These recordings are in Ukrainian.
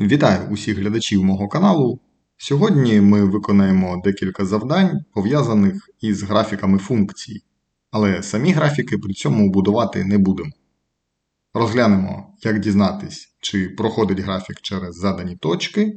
Вітаю усіх глядачів мого каналу. Сьогодні ми виконаємо декілька завдань, пов'язаних із графіками функцій, але самі графіки при цьому будувати не будемо. Розглянемо, як дізнатись, чи проходить графік через задані точки.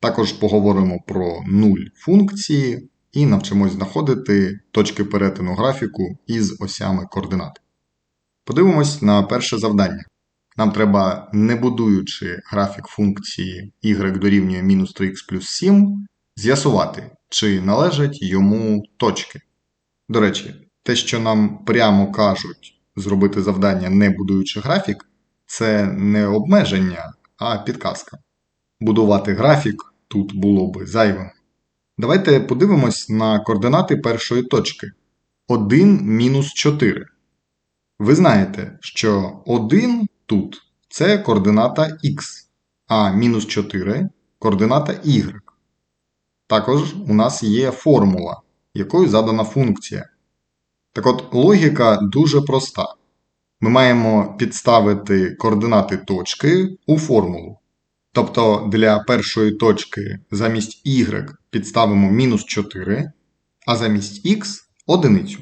Також поговоримо про нуль функції і навчимось знаходити точки перетину графіку із осями координат. Подивимось на перше завдання. Нам треба, не будуючи графік функції y дорівнює мінус 3х плюс 7, з'ясувати, чи належать йому точки. До речі, те, що нам прямо кажуть зробити завдання, не будуючи графік, це не обмеження, а підказка. Будувати графік тут було би зайвим. Давайте подивимось на координати першої точки. 1 мінус 4. Ви знаєте, що 1 тут це координата х, а мінус 4 координата y. Також у нас є формула, якою задана функція. Так от, логіка дуже проста. Ми маємо підставити координати точки у формулу. Тобто для першої точки замість y підставимо мінус 4, а замість х одиницю.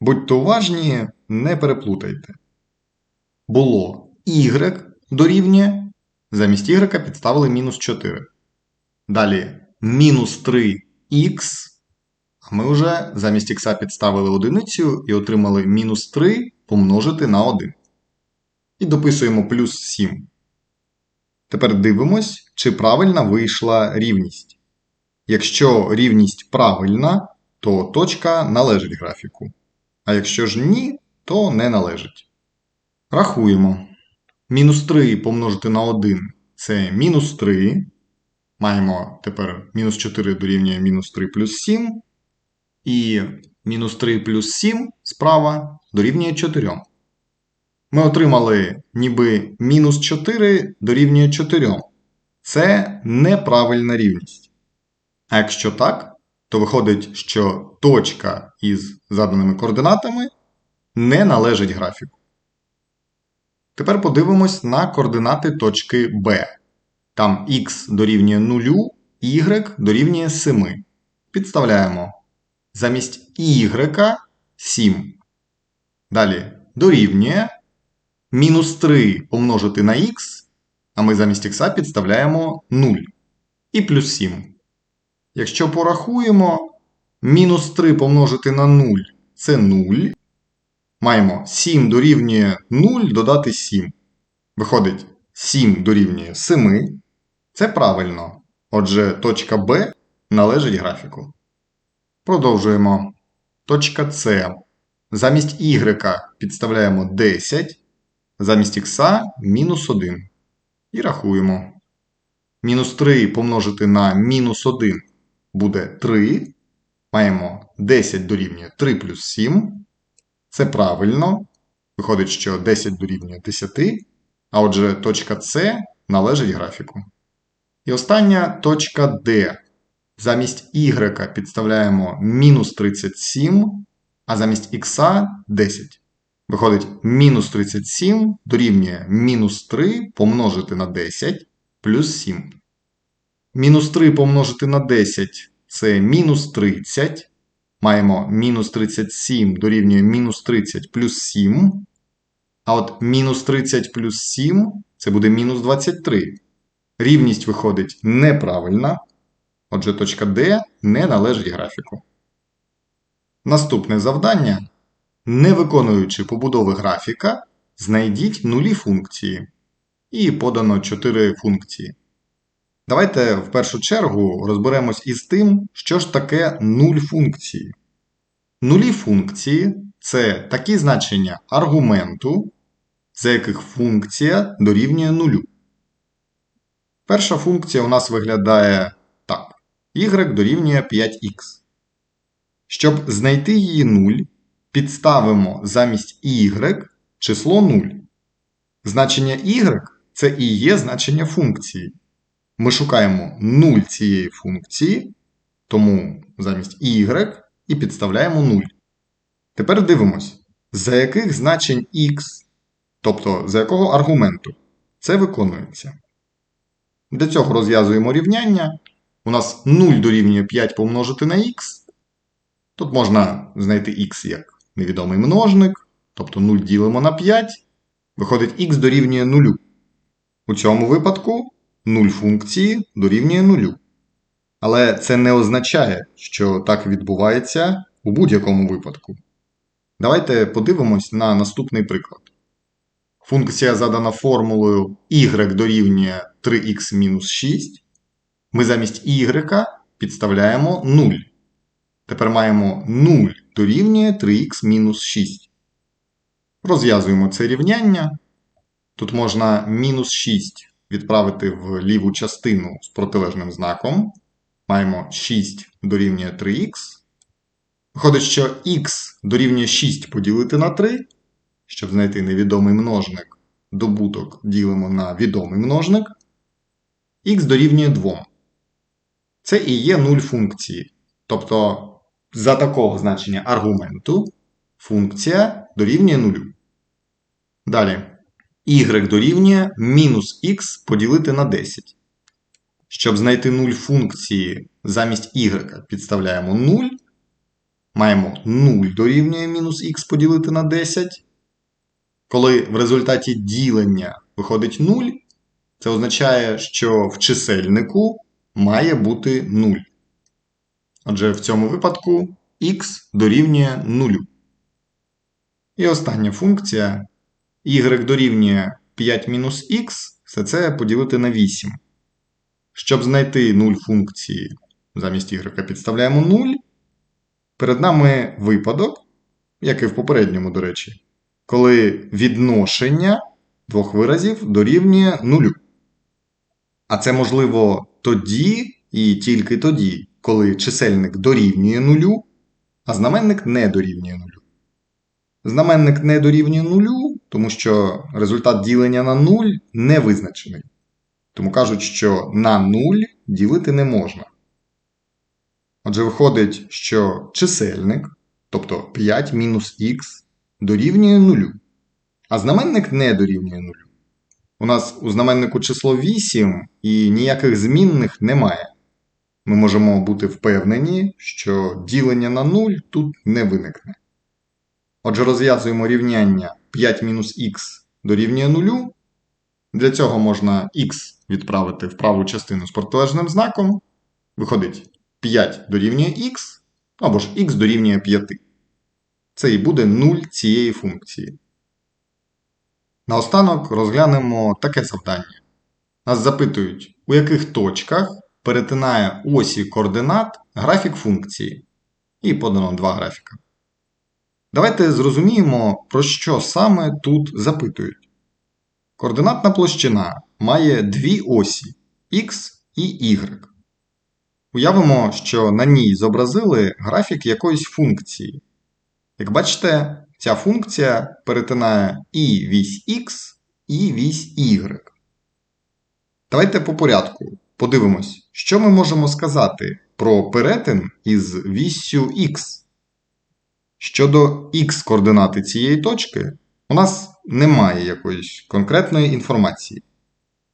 Будьте уважні, не переплутайте. Було y дорівнює, замість y підставили мінус 4. Далі мінус 3х, а ми вже замість х підставили одиницю і отримали мінус 3 помножити на 1. І дописуємо плюс 7. Тепер дивимось, чи правильна вийшла рівність. Якщо рівність правильна, то точка належить графіку. А якщо ж ні, то не належить. Рахуємо. Мінус 3 помножити на 1 це мінус 3. Маємо тепер мінус 4 дорівнює мінус 3 плюс 7. І мінус 3 плюс 7 справа дорівнює 4. Ми отримали ніби мінус 4 дорівнює 4. Це неправильна рівність. А якщо так, то виходить, що точка із заданими координатами не належить графіку. Тепер подивимось на координати точки B. Там х дорівнює 0, y дорівнює 7. Підставляємо замість y 7. Далі дорівнює мінус 3 помножити на х, а ми замість х підставляємо 0 і плюс 7. Якщо порахуємо, мінус 3 помножити на 0 це 0. Маємо 7 дорівнює 0 додати 7. Виходить, 7 дорівнює 7. Це правильно. Отже, точка Б належить графіку. Продовжуємо. Точка С. Замість y підставляємо 10, замість х мінус 1. І рахуємо. Мінус 3 помножити на мінус 1 буде 3. Маємо 10 дорівнює 3 плюс 7. Це правильно. Виходить, що 10 дорівнює 10. А отже, точка С належить графіку. І остання точка D. Замість y підставляємо мінус 37, а замість х 10. Виходить, мінус 37 дорівнює мінус 3 помножити на 10 плюс 7. Мінус 3 помножити на 10 це мінус 30. Маємо мінус 37 дорівнює мінус 30 плюс 7. А от мінус 30 плюс 7 це буде мінус 23. Рівність виходить неправильна. Отже, точка D не належить графіку. Наступне завдання. Не виконуючи побудови графіка, знайдіть нулі функції. І подано 4 функції. Давайте в першу чергу розберемось із тим, що ж таке нуль функції. Нулі функції це такі значення аргументу, за яких функція дорівнює нулю. Перша функція у нас виглядає так: y дорівнює 5х. Щоб знайти її 0, підставимо замість y число 0. Значення y це і є значення функції. Ми шукаємо 0 цієї функції, тому замість y і підставляємо 0. Тепер дивимось, за яких значень x, тобто за якого аргументу, це виконується. Для цього розв'язуємо рівняння. У нас 0 дорівнює 5 помножити на х. Тут можна знайти х як невідомий множник, тобто 0 ділимо на 5. Виходить, х дорівнює 0. У цьому випадку 0 функції дорівнює 0. Але це не означає, що так відбувається у будь-якому випадку. Давайте подивимось на наступний приклад. Функція задана формулою y дорівнює 3х-6. Ми замість y підставляємо 0. Тепер маємо 0 дорівнює 3х-6. Розв'язуємо це рівняння. Тут можна мінус 6 відправити в ліву частину з протилежним знаком. Маємо 6 дорівнює 3х. Виходить, що х дорівнює 6 поділити на 3. Щоб знайти невідомий множник, добуток ділимо на відомий множник. х дорівнює 2. Це і є 0 функції. Тобто, за такого значення аргументу функція дорівнює 0. Далі. Y дорівнює мінус х поділити на 10. Щоб знайти 0 функції замість y підставляємо 0. Маємо 0 дорівнює мінус х поділити на 10. Коли в результаті ділення виходить 0, це означає, що в чисельнику має бути 0. Отже, в цьому випадку х дорівнює 0. І остання функція y дорівнює 5 мінус х, все це поділити на 8. Щоб знайти 0 функції замість y підставляємо 0. Перед нами випадок, як і в попередньому, до речі, коли відношення двох виразів дорівнює 0. А це можливо тоді і тільки тоді, коли чисельник дорівнює 0, а знаменник не дорівнює 0. Знаменник не дорівнює 0, тому що результат ділення на 0 не визначений. Тому кажуть, що на 0 ділити не можна. Отже, виходить, що чисельник, тобто 5 мінус х, дорівнює 0, а знаменник не дорівнює 0. У нас у знаменнику число 8 і ніяких змінних немає. Ми можемо бути впевнені, що ділення на 0 тут не виникне. Отже, розв'язуємо рівняння 5 мінус х дорівнює 0. Для цього можна х відправити в праву частину з протилежним знаком. Виходить 5 дорівнює х, або ж х дорівнює 5. Це і буде 0 цієї функції. Наостанок розглянемо таке завдання. Нас запитують, у яких точках перетинає осі координат графік функції. І подано два графіка. Давайте зрозуміємо, про що саме тут запитують. Координатна площина має дві осі x і y. Уявимо, що на ній зобразили графік якоїсь функції. Як бачите, ця функція перетинає і вісь x, і вісь y. Давайте по порядку подивимось, що ми можемо сказати про перетин із віссю x. Щодо х координати цієї точки, у нас немає якоїсь конкретної інформації.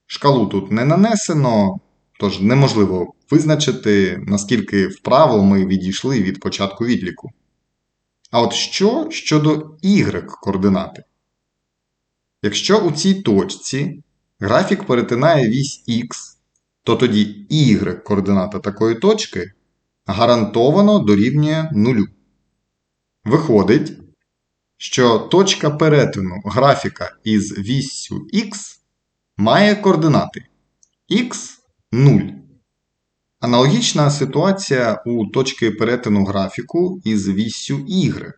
Шкалу тут не нанесено, тож неможливо визначити, наскільки вправо ми відійшли від початку відліку. А от що щодо y координати? Якщо у цій точці графік перетинає вісь Х, то тоді y координата такої точки гарантовано дорівнює нулю. Виходить, що точка перетину графіка із віссю Х має координати х 0. Аналогічна ситуація у точки перетину графіку із віссю y.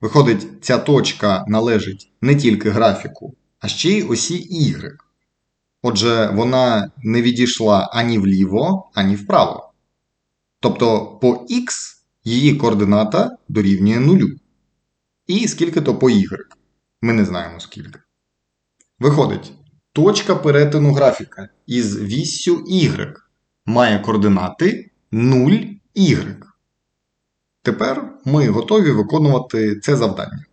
Виходить, ця точка належить не тільки графіку, а ще й осі y. Отже, вона не відійшла ані вліво, ані вправо. Тобто по х її координата дорівнює нулю. І скільки то по y. Ми не знаємо скільки. Виходить, точка перетину графіка із віссю y має координати 0 y. Тепер ми готові виконувати це завдання.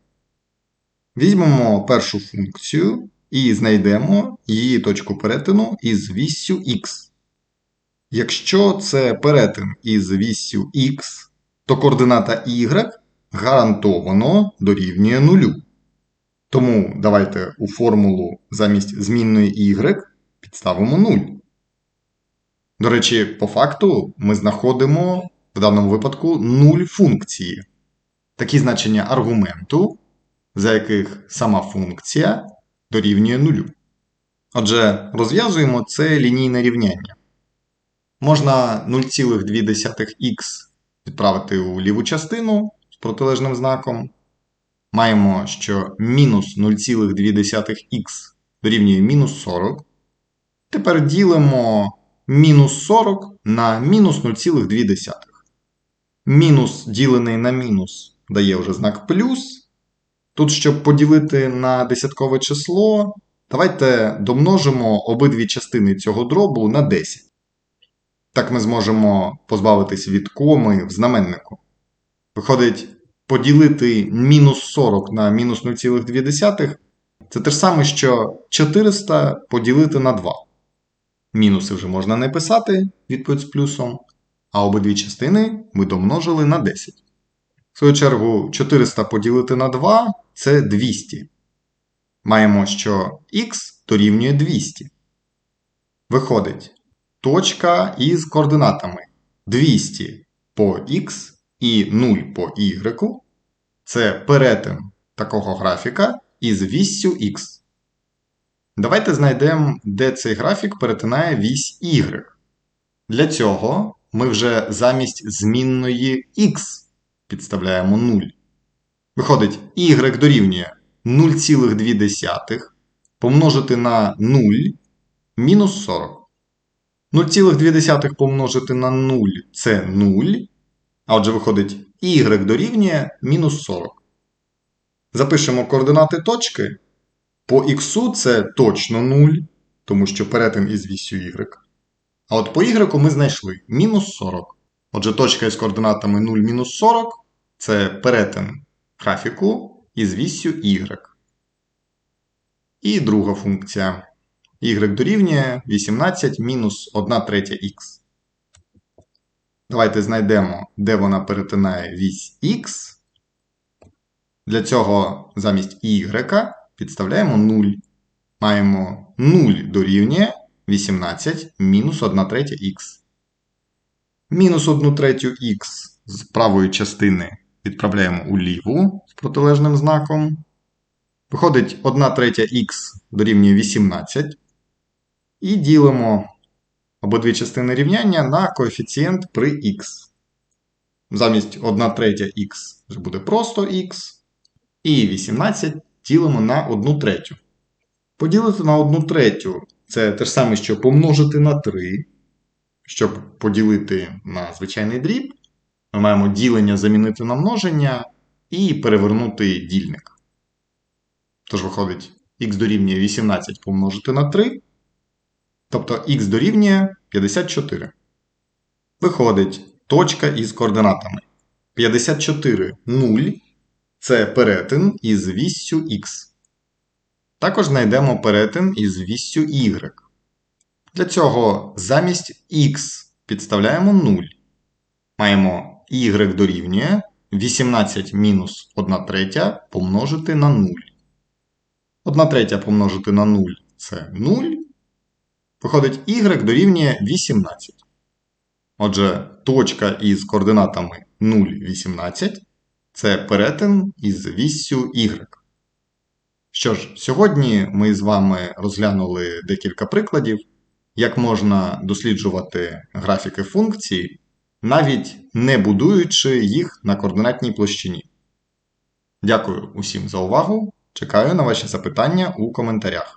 Візьмемо першу функцію і знайдемо її точку перетину із віссю х. Якщо це перетин із віссю х, то координата y гарантовано дорівнює нулю. Тому давайте у формулу замість змінної y підставимо 0. До речі, по факту ми знаходимо в даному випадку 0 функції. Такі значення аргументу, за яких сама функція дорівнює 0. Отже, розв'язуємо це лінійне рівняння. Можна 0,2х відправити у ліву частину з протилежним знаком. Маємо, що мінус 0,2х дорівнює мінус 40. Тепер ділимо мінус 40 на мінус 0,2. Мінус ділений на мінус дає вже знак плюс. Тут, щоб поділити на десяткове число, давайте домножимо обидві частини цього дробу на 10. Так ми зможемо позбавитись від коми в знаменнику. Виходить, поділити мінус 40 на мінус 0,2 це те ж саме, що 400 поділити на 2. Мінуси вже можна не писати, відповідь з плюсом, а обидві частини ми домножили на 10. В свою чергу, 400 поділити на 2 це 200. Маємо, що х дорівнює 200. Виходить, точка із координатами 200 по х і 0 по y це перетин такого графіка із віссю х. Давайте знайдемо, де цей графік перетинає вісь y. Для цього ми вже замість змінної х підставляємо 0. Виходить, y дорівнює 0,2 помножити на 0 мінус 40. 0,2 помножити на 0 це 0. А отже, виходить, y дорівнює мінус 40. Запишемо координати точки. По х це точно 0, тому що перетин із вісю y. А от по y ми знайшли мінус 40. Отже, точка із координатами 0 мінус 40 це перетин графіку із вісю y. І друга функція. Y дорівнює 18 мінус 1 третя х. Давайте знайдемо, де вона перетинає вісь х. Для цього замість y підставляємо 0. Маємо 0 дорівнює 18 мінус 1 третя х. Мінус 1 третю х з правої частини відправляємо у ліву з протилежним знаком. Виходить 1 третя х дорівнює 18. І ділимо обидві частини рівняння на коефіцієнт при х. Замість 1 третя х вже буде просто х. І 18 ділимо на 1 третю. Поділити на 1 третю це те ж саме, що помножити на 3. Щоб поділити на звичайний дріб, ми маємо ділення замінити на множення і перевернути дільник. Тож виходить, х дорівнює 18 помножити на 3. Тобто х дорівнює 54. Виходить точка із координатами. 54 0 це перетин із віссю х. Також знайдемо перетин із віссю y. Для цього замість х підставляємо 0. Маємо y дорівнює 18 мінус 1 третя помножити на 0. 1 третя помножити на 0 це 0. Виходить, y дорівнює 18. Отже, точка із координатами 0, 18 це перетин із віссю y. Що ж, сьогодні ми з вами розглянули декілька прикладів, як можна досліджувати графіки функцій, навіть не будуючи їх на координатній площині. Дякую усім за увагу. Чекаю на ваші запитання у коментарях.